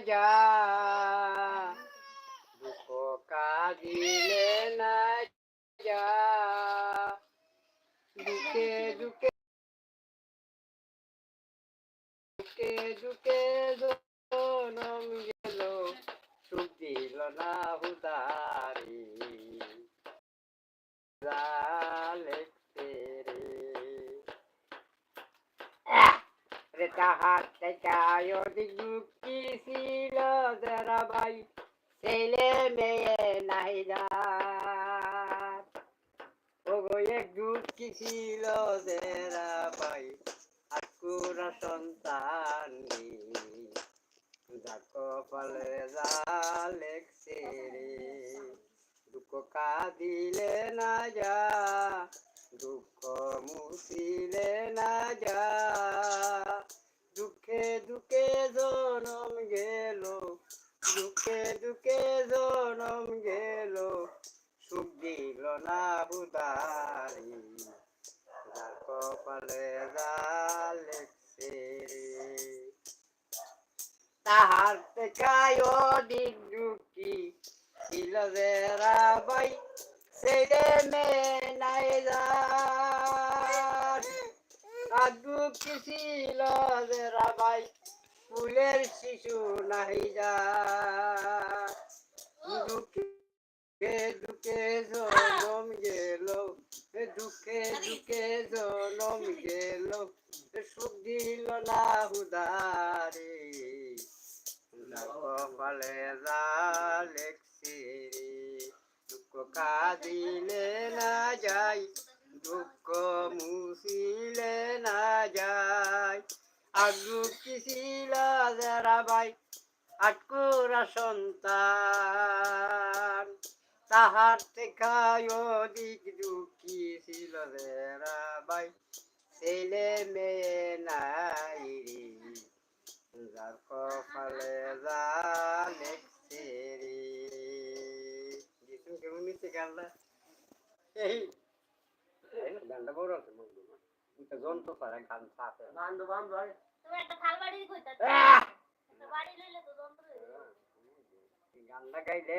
রাজা দুঃখ কাঁদিলে না যা। দুঃখে দুঃখে দুঃখে দুঃখে জনম গেল, সুখ দিল না হুদারি জালে রে। রে তাহার থেকে আয়োদিক ভাই ছেলে মেয়ে নাই ওগো এক যুক্তি ছিল যারা ভাই আকুরা সন্তান যা লেখছে রে দুঃখ কাঁদিলে না যা দুঃখ মুছিলে না যা দুঃখে দুঃখে জনম গেল দুঃখে দুঃখে জনম গেল, সুখ দিল না হুদারি যার কপালে যা লেখছে তাহার তেকায় অধিক দুঃখী ছিল যে রাবাই ছেলে মেয়ে নাই আর দুঃখী ছিল যে রাবাই ফুলের শিশু নাই যা দুঃখে জনম গেল, দুঃখে দুঃখে জনম গেল, সুখ দিল না হুদারে। কপালে যা লেখছি দুঃখ কাঁদিলে না যাই দুঃখ মুছিলে না যায়। আর দুঃখী ভাই আটকুরা সন্তান। তাহার তেখায় অধিক দুঃখী ছিল যারা ভাই ছেলে মেয়ে নাই যার কপালে গীতু কেমন নিচ্ছে গানটা? এই এই গানটা বড় আছে যন্ত্র পারে গান বান্ধব বান্ধব நல்ல கையிலே